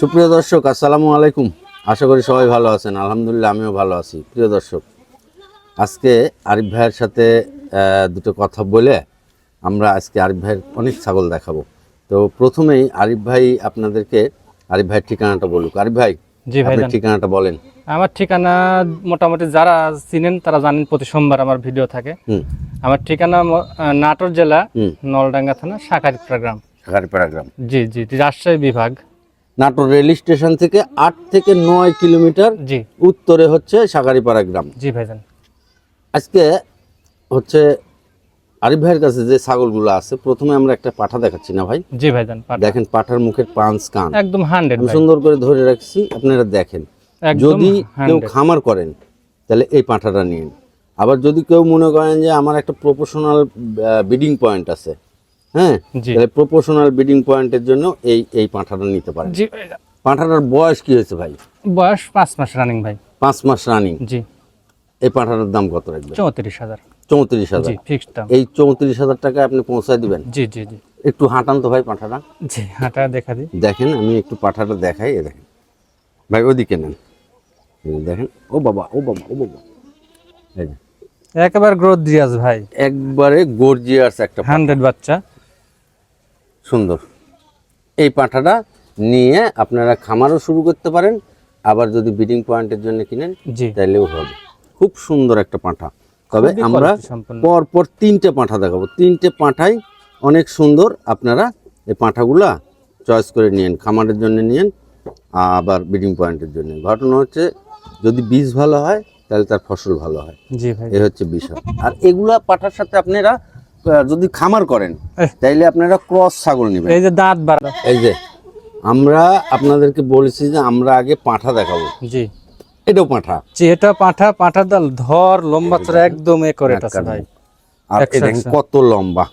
সুপ্রিয় দর্শক আসসালামু আলাইকুম। আশা করি সবাই ভালো আছেন। আলহামদুলিল্লাহ আমিও ভালো আছি। প্রিয় দর্শক আজকে আরিফ ভাইয়ের সাথে দুটো কথা বলে আমরা আজকে আরিফ ভাইয়ের অনেক ছাগল দেখাবো। তো প্রথমেই আরিফ ভাই আপনাদেরকে আরিফ ভাইয়ের ঠিকানাটা বলুক। আরিফ ভাই জি ভাই ঠিকানাটা বলেন। আমার ঠিকানা মোটামুটি যারা চিনেন তারা জানেন প্রতি সোমবার আমার ভিডিও থাকে। আমার ঠিকানা নাটোর জেলা নলডাঙ্গা থানা শাখারিপাড়া গ্রাম। শাখারিপাড়া গ্রাম। জি জি, রাজশাহী বিভাগ। নাটোর রেল স্টেশন থেকে আট থেকে নয় কিলোমিটার জি। উত্তরে হচ্ছে শাখারিপাড়া গ্রাম। জি ভাইজান। আজকে হচ্ছে আরিফ ভাইয়ের কাছে যে ছাগলগুলো আছে প্রথমে আমরা একটা পাঠা দেখাচ্ছি না ভাই? জি ভাইজান দেখেন পাঠার মুখের পাঁচ কান। একদম হান্ড্রেড সুন্দর করে ধরে রাখছি আপনারা দেখেন। যদি কেউ খামার করেন তাহলে এই পাঁঠাটা নিন। আবার যদি কেউ মনে করেন যে আমার একটা প্রফেশনাল বিডিং পয়েন্ট আছে হ্যাঁ? প্রফেশনাল বিডিং পয়েন্টের জন্য এই এই পাঁঠাটা নিতে পারেন। জি। পাঁঠাটার বয়স কি হয়েছে ভাই? বয়স পাঁচ মাস রানিং ভাই। পাঁচ মাস রানিং জি। এই পাঁঠাটার দাম কত রাখবেন? চৌত্রিশ হাজার। চৌত্রিশ হাজার। ফিক্সড দাম। এই চৌত্রিশ হাজার টাকা আপনি পৌঁছায় দিবেন? জি জি জি। একটু হাঁটান তো ভাই পাঁঠাটা। জি হাঁটা দেখা দিই। দেখেন আমি একটু পাঠাটা দেখাই এ দেখেন। ভাই ওদিকে নেন। দেখেন। ও বাবা ও বাবা ও বাবা। একেবারে গ্রোথ দিয়াস ভাই। একবারে গর্জিয়াস একটা হান্ড্রেড বাচ্চা। সুন্দর। এই পাঁঠাটা নিয়ে আপনারা খামারও শুরু করতে পারেন আবার যদি ব্রিডিং পয়েন্টের জন্য কিনেন জি। তাইলেও হবে। খুব সুন্দর একটা পাঁঠা। তবে আমরা quality সম্পন্ন। পর পর তিনটে পাঁঠা দেখাবো। তিনটে পাঁঠাই অনেক সুন্দর আপনারা এই পাঁঠাগুলা চয়েস করে নিয়েন খামারের জন্য নিয়েন আবার ব্রিডিং পয়েন্টের জন্য। ঘটনা হচ্ছে যদি বীজ ভালো হয় তাহলে তার ফসল ভালো হয়। এ হচ্ছে বিষয়। আর এগুলা পাঠার সাথে আপনারা যদি খামার করেন তাইলে আপনারা ক্রস ছাগল নেবেন। এই যে দাঁত বাড়া। এই যে আমরা আপনাদেরকে বলেছি যে আমরা আগে পাঁঠা দেখাবো। জি। এটাও পাঁঠা। জি এটা পাঁঠা পাঁঠার ডাল ধর লম্বা চড়া একদম এ করে আছে ভাই। আর এই দেখেন কত লম্বা।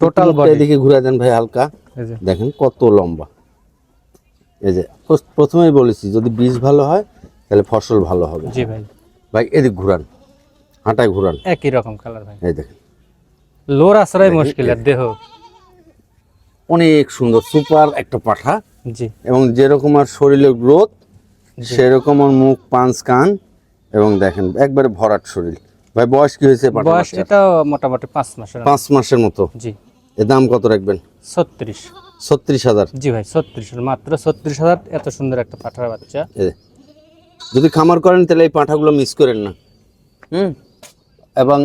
টোটাল বডি এদিকে ঘুরে দেন ভাই হালকা। এই যে। দেখেন কত লম্বা। এই যে প্রথমেই বলেছি যদি বীজ ভালো হয় তাহলে ফসল ভালো হবে। জি ভাই। ভাই এদিক ঘুরান। হাঁটায় ঘুরান। একই রকম কালার ভাই। এই দেখেন। লোর আশ্রয় মুশকিল আর দেহ। অনেক সুন্দর সুপার একটা পাঠা। জি। এবং যেরকম আর শরীরের গ্রোথ সেরকম আর মুখ পাঁচ কান এবং দেখেন একবারে ভরাট শরীর। ভাই বয়স কি হয়েছে বয়স? এটাও মোটামুটি পাঁচ মাসের পাঁচ মাসের মতো? জি। এর দাম কত রাখবেন? ছত্রিশ। ছত্রিশ হাজার। জি ভাই ছত্রিশ। মাত্র ছত্রিশ হাজার এত সুন্দর একটা পাঠার বাচ্চা। যদি খামার করেন তাহলে এই পাঁঠাগুলো মিস করেন না। হুম। এবং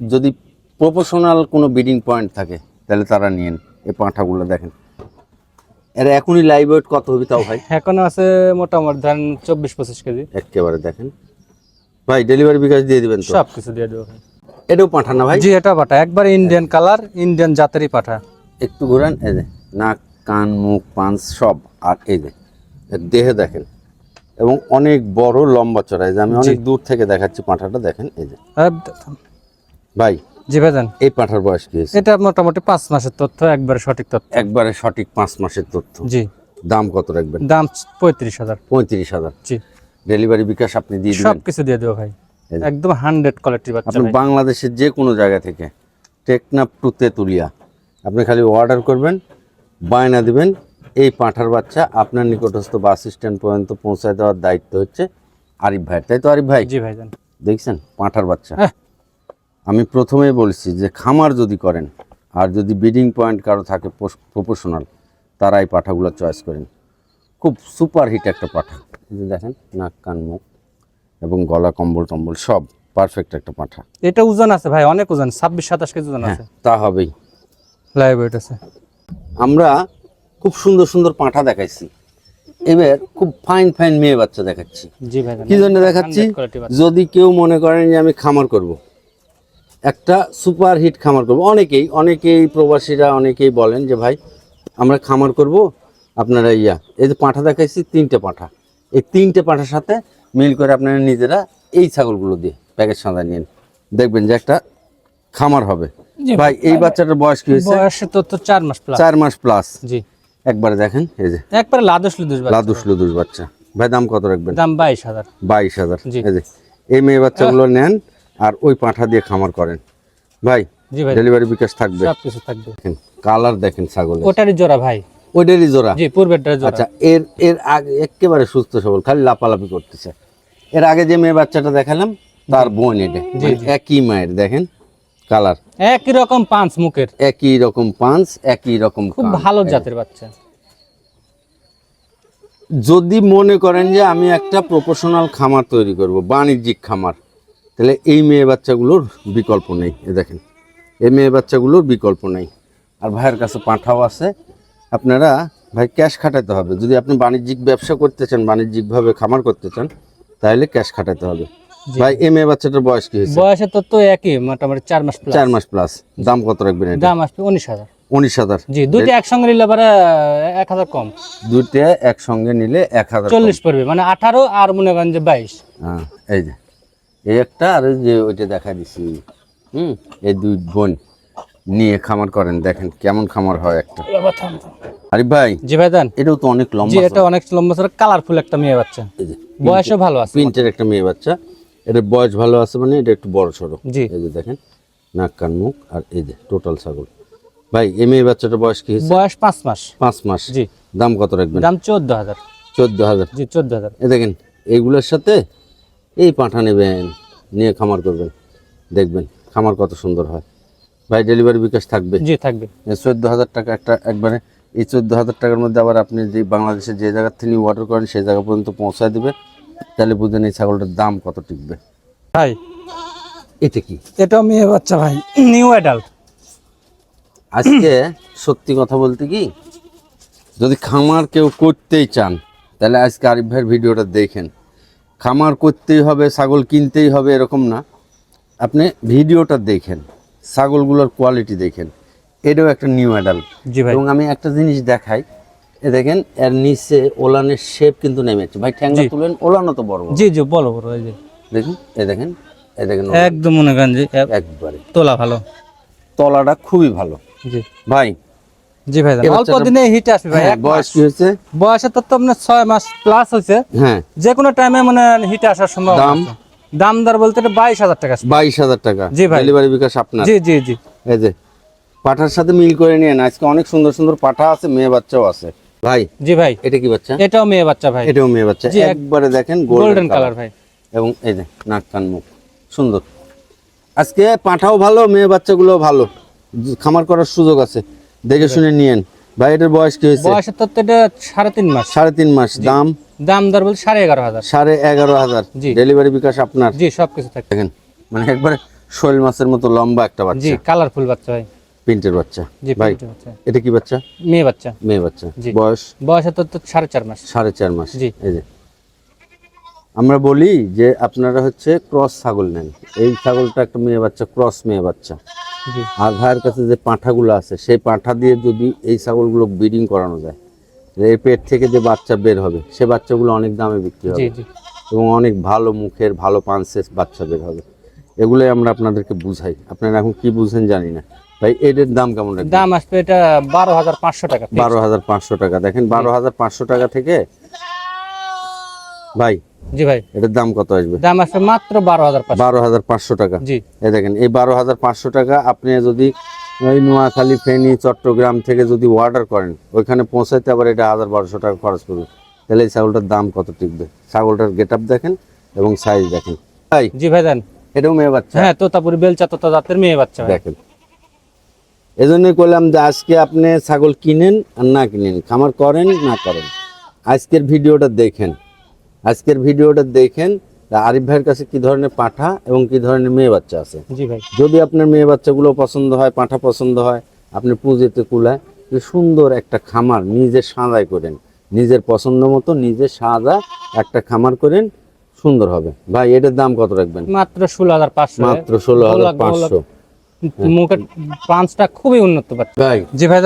যদি প্রফেশনাল কোনো ব্রিডিং পয়েন্ট থাকে তাহলে তারা নিয়েন এই পাঁঠাগুলো দেখেন। এর এখনই লাইভ ওয়েট কত হবে তাও ভাই? এখন আছে মোটামুটি ধরেন চব্বিশ পঁচিশ কেজি। একেবারে দেখেন। ভাই ডেলিভারি বিকাশ দিয়ে দিবেন সব কিছু দিয়ে দেবো এটাও পাঠা না ভাই? জি এটা পাঠা। একবার ইন্ডিয়ান কালার ইন্ডিয়ান জাতেরই পাঠা। একটু ঘোরান এই যে নাক কান মুখ পাঁচ সব আর এই যে দেহে দেখেন। এবং অনেক বড় লম্বা চড়াই যে আমি অনেক দূর থেকে দেখাচ্ছি পাঁঠাটা দেখেন এই যে। ভাই জি ভাইজান। এই পাঁঠার বয়স কি এটা মোটামুটি পাঁচ মাসের তথ্য একবারে সঠিক তথ্য। একবারে সঠিক পাঁচ মাসের তথ্য। জি। দাম কত রাখবেন? দাম পঁয়ত্রিশ হাজার। পঁয়ত্রিশ হাজার। জি। ডেলিভারি বিকাশ আপনি দিয়ে সব দিবেন? কিছু দিয়ে দেবো ভাই। একদম হান্ড্রেড কোয়ালিটির বাচ্চা আপনি বাংলাদেশের যে কোনো জায়গা থেকে টেকনাপ টু তেতুলিয়া আপনি খালি অর্ডার করবেন বায়না দিবেন এই পাঁঠার বাচ্চা আপনার নিকটস্থ বাস স্ট্যান্ড পর্যন্ত পৌঁছায় দেওয়ার দায়িত্ব হচ্ছে আরিফ ভাই তাই তো আরিফ ভাই? জি ভাইজান। দেখছেন? পাঁঠার বাচ্চা। হ্যাঁ। আমি প্রথমেই বলছি যে খামার যদি করেন আর যদি ব্রিডিং পয়েন্ট কারও থাকে প্রফেশনাল তারা এই পাঠাগুলো চয়েস করেন। খুব সুপার হিট একটা পাঠা। যে দেখেন নাক কান মুখ এবং গলা কম্বল টম্বল সব পারফেক্ট একটা পাঠা। এটা ওজন আছে ভাই অনেক ওজন ছাব্বিশ সাতাশ কেজি ওজন হ্যাঁ আছে। তা হবেই। লাইভ ওয়েট আছে। আমরা খুব সুন্দর সুন্দর পাঁঠা দেখাইছি। এবার খুব ফাইন ফাইন মেয়ে বাচ্চা দেখাচ্ছি। কি জন্য দেখাচ্ছি? 100 quality বাচ্চা। যদি কেউ মনে করেন যে আমি খামার করব। একটা সুপার হিট খামার করব। অনেকেই অনেকেই প্রবাসীরা অনেকেই বলেন যে ভাই আমরা খামার করব আপনারা ইয়া। এই যে পাঁঠা দেখাইছি তিনটে পাঁঠা। এই তিনটে পাঁঠার সাথে মিল করে আপনারা নিজেরা এই ছাগলগুলো দিয়ে প্যাকেট সাঁদা নিন। দেখবেন যে একটা খামার হবে। ভাই এই বাচ্চাটার বয়স কি হয়েছে? বয়সে তো চার মাস প্লাস চার মাস প্লাস জি। একবারে দেখেন এই যে। একবারে লাদুস লুদুস বাচ্চা। লাদুস লুদুস বাচ্চা। ভাই দাম কত রাখবেন? দাম বাইশ হাজার। বাইশ হাজার। জি। এই যে এই মেয়ে বাচ্চাগুলো নেন আর ওই পাঁঠা দিয়ে খামার করেন। ভাই জি ভাই। ডেলিভারি বিকাশ থাকবে। সব কিছু থাকবে। দেখেন কালার দেখেন ছাগলের। ওটারই জোড়া ভাই। ওইটারই জোড়া? জি পূর্বেরটা জোড়া। আচ্ছা এর এর আগে একেবারে সুস্থ সবল খালি লাপালাপি করতেছে। এর আগে যে মেয়ে বাচ্চাটা দেখালাম তার বোন এটা। মানে একই মায়ের দেখেন কালার একই রকম পাঁচ মুখের। একই রকম পাঁচ একই রকম খুব ভালো জাতের বাচ্চা। যদি মনে করেন যে আমি একটা প্রফেশনাল খামার তৈরি করব বাণিজ্যিক খামার তাহলে এই মেয়ে বাচ্চাগুলোর বিকল্প নেই এ দেখেন। এই মেয়ে বাচ্চাগুলোর বিকল্প নেই। আর ভাইয়ের কাছে পাঁঠাও আছে। আপনারা ভাই ক্যাশ খাটাতে হবে। যদি আপনি বাণিজ্যিক ব্যবসা করতে চান বাণিজ্যিকভাবে খামার করতে চান তাহলে ক্যাশ খাটাতে হবে। ভাই এই মেয়ে বাচ্চাটার বয়স কি হয়েছে? বয়সে তো তো একই মোটামুটি চার মাস প্লাস চার মাস প্লাস দাম কত রাখবেন এটা? দাম আসবে উনিশ হাজার। উনিশ হাজার। জি দুইটা একসঙ্গে নিলে পরে এক হাজার কম। দুইটা একসঙ্গে নিলে এক হাজার চল্লিশ পড়বে মানে আঠারো আর মনে করেন যে বাইশ। হ্যাঁ এই যে। এই একটা আর যে ওইটা দেখা দিছি হুম? এই দুই বোন নিয়ে খামার করেন দেখেন কেমন খামার হয় একটা। আরে ভাই জি ভাই দেন এটাও তো অনেক জি লম্বা এটা অনেক লম্বা কালারফুল একটা মেয়ে বাচ্চা। এই বয়সও ভালো আছে। প্রিন্টের একটা মেয়ে বাচ্চা। এটার বয়স ভালো আছে মানে এটা একটু বড় সড়ো। জি। এই যে দেখেন নাক কান মুখ আর এই যে টোটাল ছাগল। ভাই এই মেয়ে বাচ্চাটার বয়স কি বয়স পাঁচ মাস। পাঁচ মাস। জি। দাম কত রাখবেন? দাম চোদ্দ হাজার। চোদ্দ হাজার। জি চোদ্দ হাজার। এ দেখেন এইগুলোর সাথে এই পাঁঠা নেবেন নিয়ে খামার করবেন দেখবেন খামার কত সুন্দর হয়। ভাই ডেলিভারি বিকাশ থাকবে? জি থাকবে। চোদ্দ হাজার টাকা একটা একবারে এই চোদ্দ হাজার টাকার মধ্যে আবার আপনি যে বাংলাদেশে যে জায়গার থেকে অর্ডার করেন সেই জায়গা পর্যন্ত পৌঁছায় দেবে। তাহলে বুঝেন এই ছাগলটার দাম কত টিকবে। ভাই এটা কি? এটাও মেয়ে বাচ্চা ভাই নিউ অ্যাডাল্ট আজকে সত্যি কথা বলতে কি যদি খামার কেউ করতেই চান তাহলে আজকে আরিফ ভাইয়ের ভিডিওটা দেখেন। খামার করতেই হবে ছাগল কিনতেই হবে এরকম না। আপনি ভিডিওটা দেখেন ছাগলগুলোর কোয়ালিটি দেখেন। এটাও একটা নিউ অ্যাডাল্ট জি এবং আমি একটা জিনিস দেখাই এ দেখেন এর নিচে ওলানের শেপ কিন্তু নেমেছে। ভাই ঠ্যাংটা তুলেন ওলানো তো বড় বড়। জি জি বলো বলো এই যে। দেখুন এ দেখেন এ দেখেন একদম মনে করেন যে এক- একবারে। তোলা ভালো। তলাটা খুবই ভালো। জি। ভাই জি ভাই অল্প দিনে হিট আসবে ভাই হ্যাঁ, বয়স কি হয়েছে? বয়সে তো আপনার ছয় মাস প্লাস হয়েছে। হ্যাঁ। যে কোনো টাইমে মানে হিট আসার সম্ভব দাম? দাম দর বলতে বাইশ হাজার টাকা বাইশ হাজার টাকা। জি ভাই। ডেলিভারি বিকাশ আপনার। জি জি জি। এই যে পাঠার সাথে মিল করে নিয়ে আজকে অনেক সুন্দর সুন্দর পাঠা আছে মেয়ে বাচ্চাও আছে। ভাই জি ভাই। এটা কি বাচ্চা? এটাও মেয়ে বাচ্চা ভাই। এটাও মেয়ে বাচ্চা। একবারে দেখেন গোল্ডেন কালার কালার ভাই। এবং এই যে নাক কান মুখ। সুন্দর। আজকে পাঠাও ভালো মেয়ে বাচ্চাগুলো ভালো। খামার করার সুযোগ আছে। দেখে শুনে নিয়েন। ভাই এটার বয়স কি হয়েছে? বয়সে তো এটা সাড়ে তিন মাস। সাড়ে তিন মাস। দাম? দাম দর বলতে সাড়ে এগারো হাজার। সাড়ে এগারো হাজার। জি। ডেলিভারি বিকাশ আপনার? জি সবকিছু থাকে। দেখেন মানে একবারে শৈল মাছের মতো লম্বা একটা বাচ্চা। জি কালারফুল বাচ্চা ভাই। প্রিন্টের বাচ্চা। জি ভাই এটা কি বাচ্চা? মেয়ে বাচ্চা। মেয়ে বাচ্চা। জি। বয়স? বয়সে তো সাড়ে চার মাস। সাড়ে চার মাস। জি। এই যে। আমরা বলি যে আপনারা হচ্ছে ক্রস ছাগল নেন। এই ছাগলটা একটা মেয়ে বাচ্চা ক্রস মেয়ে বাচ্চা। আর ভাইয়ের কাছে যে পাঁঠাগুলো আছে সেই পাঁঠা দিয়ে যদি এই ছাগলগুলো ব্রিডিং করানো যায় এর পেট থেকে যে বাচ্চা বের হবে সে বাচ্চাগুলো অনেক দামে বিক্রি হবে এবং অনেক ভালো মুখের ভালো পানসেস বাচ্চা বের হবে। এগুলোই আমরা আপনাদেরকে বুঝাই। আপনারা এখন কি বুঝেন জানি না। ভাই এদের দাম কেমন দাম আসবে এটা বারো হাজার পাঁচশো টাকা। বারো হাজার পাঁচশো টাকা। দেখেন বারো হাজার পাঁচশো টাকা থেকে ভাই জি ভাই। এটার দাম কত আসবে? দাম আসবে মাত্র বারো হাজার বারো হাজার পাঁচশো টাকা। জি। এই দেখেন এই বারো হাজার পাঁচশো টাকা আপনি যদি ওই নোয়াখালী ফেনী চট্টগ্রাম থেকে যদি অর্ডার করেন ওইখানে পৌঁছাইতে আবার এটা হাজার বারোশো টাকা খরচ করবে তাহলে এই ছাগলটার দাম কত টিকবে? ছাগলটার গেট আপ দেখেন এবং সাইজ দেখেন। ভাই জি ভাই দেন। এটাও মেয়ে বাচ্চা? হ্যাঁ তোতাপুরি বেলচা তোতা জাতের মেয়ে বাচ্চা দেখেন। এজন্যই করলাম যে আজকে আপনি ছাগল কিনেন আর না কিনেন খামার করেন না করেন। আজকের ভিডিওটা দেখেন। আজকের ভিডিওটা দেখেন আরিফ ভাইয়ের কাছে কি ধরনের পাঠা এবং কি ধরনের মেয়ে বাচ্চা আছে? জি ভাই। যদি আপনার মেয়ে বাচ্চাগুলো পছন্দ হয় পাঁঠা পছন্দ হয় আপনি পুঁজিতে কুলায় সুন্দর একটা খামার নিজে সাজাই করেন। নিজের পছন্দ মতো নিজে সাজা একটা খামার করেন সুন্দর হবে। ভাই এটার দাম কত রাখবেন? মাত্র ষোলো হাজার পাঁচশো। মাত্র ষোলো হাজার পাঁচশো। মুখের পাঁচটা খুবই উন্নত বাচ্চা ভাই জি ভাই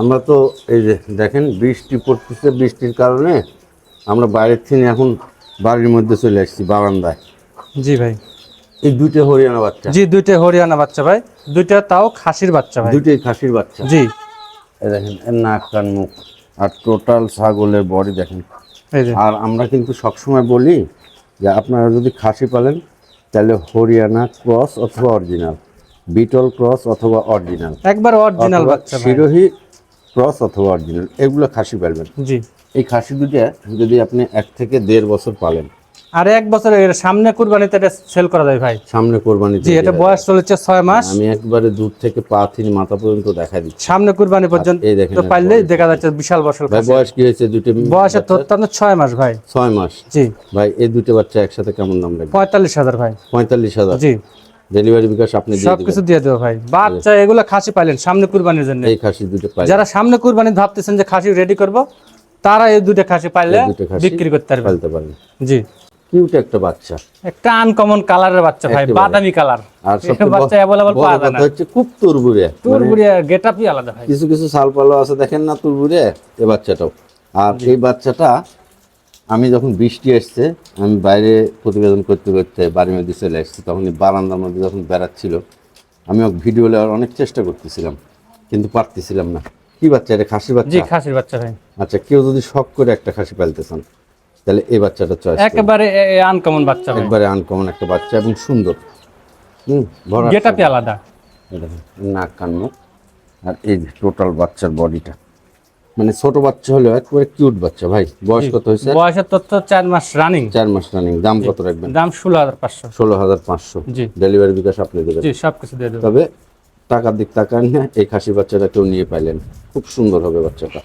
আমরা তো এই যে দেখেন বৃষ্টি পড়তেছে বৃষ্টির কারণে আমরা বাইরের থেকে এখন বাড়ির মধ্যে চলে আসছি বারান্দায়। জি ভাই। এই দুইটা হরিয়ানা বাচ্চা। জি দুইটা হরিয়ানা বাচ্চা ভাই। দুইটা তাও খাসির বাচ্চা ভাই। দুইটাই খাসির বাচ্চা। জি। এই দেখেন এর নাক কান মুখ। আর টোটাল ছাগলের বডি দেখেন। এই যে। আর আমরা কিন্তু সবসময় বলি যে আপনারা যদি খাসি পালেন তাহলে হরিয়ানা ক্রস অথবা অরিজিনাল বিটল ক্রস অথবা অরিজিনাল। একবার অরিজিনাল বাচ্চা শিরোহী ক্রস অথবা অরিজিনাল এগুলো খাসি পালবেন। জি। এই খাসি দুটা যদি আপনি এক থেকে দেড় বছর পালেন। আর এক বছর এর সামনে কুরবানিতে এটা সেল করা যায় ভাই। সামনে কুরবানি জি এটা বয়স চলেছে ছয় মাস। আমি একবারে দূর থেকে পা থেকে মাথা পর্যন্ত দেখা দিচ্ছি। সামনে কুরবানি পর্যন্ত এই দেখেন তো পাইলে দেখা যাচ্ছে বিশাল বসল ভাই বয়স কি হয়েছে দুটো? বয়সের তো অত্যন্ত ছয় মাস ভাই। ছয় মাস? জি। ভাই এই দুটো বাচ্চা একসাথে কেমন দাম লাগবে? পঁয়তাল্লিশ হাজার ভাই। পঁয়তাল্লিশ হাজার? জি। ডেলিভারি বিকাশ আপনি দিয়ে দিবেন। সবকিছু দিয়ে দেবো ভাই। বাচ্চা এগুলো খাসি পাইলেন সামনে কুরবানির জন্য। এই খাসি দুটো পাই যারা সামনে কুরবানি ভাবতেছেন যে খাসি রেডি করব তারা এই দুটো খাসি পাইলে বিক্রি করতে পারবে। পালতে পারেন জি। কিউট একটা বাচ্চা। একটা আনকমন কালারের বাচ্চা ভাই বাদামি কালার আর সবচেয়ে বাচ্চা বড় পাওয়া যায় না। হচ্ছে খুব তোর গেটআপই আলাদা ভাই। কিছু কিছু আছে দেখেন না তুরবুরে এ বাচ্চাটাও। আর এই বাচ্চাটা আমি যখন বৃষ্টি আসছে আমি বাইরে প্রতিবেদন করতে করতে বাড়ির মধ্যে চলে আসছি তখন এই বারান্দার মধ্যে যখন বেড়াচ্ছিল আমি ভিডিও নেওয়ার অনেক চেষ্টা করতেছিলাম কিন্তু পারতেছিলাম না। কি বাচ্চা এটা? খাসি জি বাচ্চা খাসির বাচ্চা ভাই। আচ্ছা কেউ যদি শখ করে একটা খাসি পালতে চান তাহলে এই বাচ্চাটা চয়েস একেবারে আনকমন বাচ্চা একবারে আনকমন একটা বাচ্চা এবং সুন্দর। হুম গেটআপই আলাদা। নাক কান মুখ। আর এই যে টোটাল বাচ্চার বডিটা মানে ছোট বাচ্চা হলেও একবারে কিউট বাচ্চা ভাই। বয়স কত হয়েছে? বয়সের তথ্য চার মাস রানিং চার মাস রানিং দাম কত রাখবেন? দাম ষোলো হাজার পাঁচশো। ষোলো হাজার পাঁচশো। জি। ডেলিভারি বিকাশ আপনি দেবেন। জি সবকিছু দিয়ে দেবো। তবে টাকার দিক তাকান না এই খাসি বাচ্চাটা কেউ নিয়ে পাইলেন খুব সুন্দর হবে বাচ্চাটা।